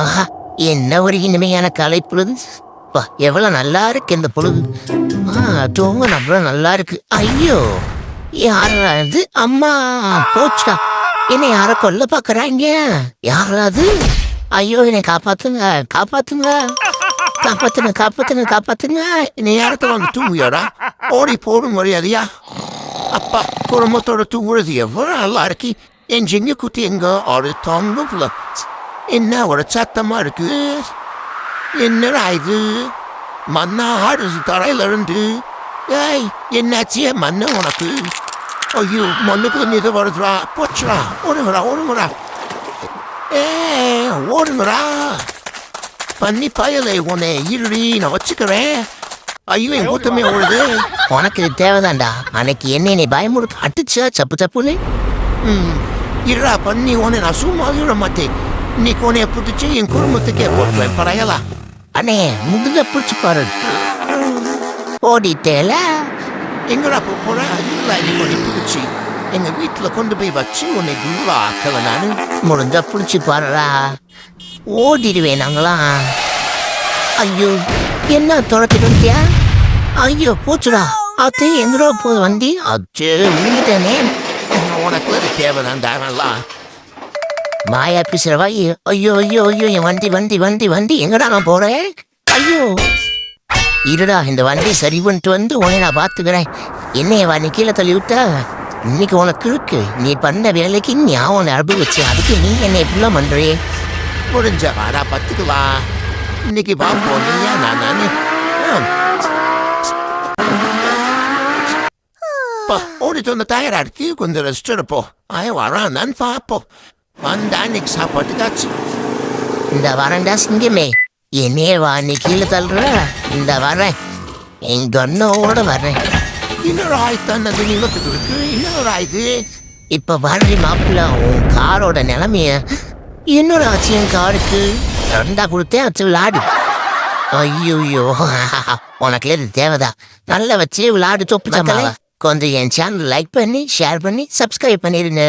ஆஹா என்ன ஒரு இனிமையான கலை பொழுது? வா எவ்வளோ நல்லா இருக்கு இந்த பொழுது. ஆ தூங்க அவ்வளோ நல்லா இருக்கு. ஐயோ யாரா இது அம்மா போச்சா? என்னை யாரை கொல்ல பார்க்குறாங்க. யாராவது? ஐயோ என்னை காப்பாத்துங்க காப்பாத்துங்க. காப்பாத்துங்க காப்பாத்துங்க காப்பாத்துங்க. என்னை யாரத்தை வந்து தூங்குவியாடா? ஓடி போடும் மரியாதையா. அப்பா குடும்பத்தோட தூங்குறது எவ்வளோ நல்லா இருக்கு. என் ஜிங்க குத்தி எங்க ஒரு தொங்குல என்ன ஒரு சத்தமா இருக்கு என்னடா இது மண்ணா ஆடுது தரையில இருந்து ஏய் என்னாச்சு மண்ணு உனக்கு ஐயோ மண்ணுக்கு நீத வருதுடா போச்சுடா ஓடுங்கடா ஓடுங்கடா ஏ ஓடுங்கடா பண்ணி பயலை உன்னை இருடி நான் வச்சுக்கிறேன் ஐயோ என் கூட்டமே ஓடுது உனக்கு இது தேவைதான்டா அன்னைக்கு என்ன நீ பயமுறுத்து அடிச்சா சப்பு சப்புன்னு ம், இருடா பண்ணி உன்னை நான் சும்மா விட மாட்டேன் இன்னைக்கு உன்னைய பிடிச்சி என் குடும்பத்துக்கே போட்டுவேன் பரையலா அண்ணே முதுக பிடிச்சு பாரு. ஓடிட்டேல? எங்கடா போக போற? இல்ல இன்னைக்கு உன்னை பிடிச்சி. எங்க வீட்டுல கொண்டு போய் வச்சு உன்னை குருவா ஆக்கல நானு. முடிஞ்சா பிடிச்சி பாருடா. ஓடிடுவேன் நாங்களாம். ஐயோ என்ன துரத்திட்டு ஐயோ போச்சுடா. அது எங்கடோ போகுது வண்டி? அச்சே விழுந்துட்டேனே உனக்கு அது தேவைதான் தானல்லா மாயா பேசுறவா ஐயோ ஐயோ ஐயோ என் வண்டி வண்டி வண்டி வண்டி எங்கடா நான் போறேன் ஐயோ. இருடா இந்த வண்டி சரி பண்ணிட்டு வந்து உன்னை நான் பாத்துக்கிறேன் என்னைய வா நீ கீழே தள்ளி விட்டா இன்னைக்கு உனக்கு இருக்கு நீ பண்ண வேலைக்கு நீ அவனை அனுபவிச்சு அதுக்கு நீ என்னை இப்படிலாம் பண்றே முடிஞ்ச வாடா வா. இன்னைக்கு வா போனியா நான் நானு ஆம். அப்பா, ஓடிட்டு வந்த டயர்டா இருக்கு கொஞ்சம் ரெஸ்ட் எடுப்போம் ஆய வரான் நான் பார்ப்போம். வந்தா இன்னைக்கு சாப்பாட்டுக்காச்சு இந்த வரண்டா சிங்கமே. என்னைய வா நீ கீழே தள்ளுற. இந்த வரேன் என் கண்ணோட வரேன் இன்னொரு ஆய்த்தான் அது நிலத்துக்கு இருக்கு. இன்னொரு ஆயுது இப்ப வர்றி மாப்பிள்ள உன் காரோட நிலைமைய இன்னொரு ஆச்சு என் காருக்கு ரெண்டா கொடுத்தேன் வச்சு விளையாடு ஐயோ உனக்கு இது தேவைதான் நல்லா வச்சு விளையாடு தொப்பு கொஞ்சம் என் சேனல் லைக் பண்ணி ஷேர் பண்ணி சப்ஸ்கிரைப் பண்ணிருங்க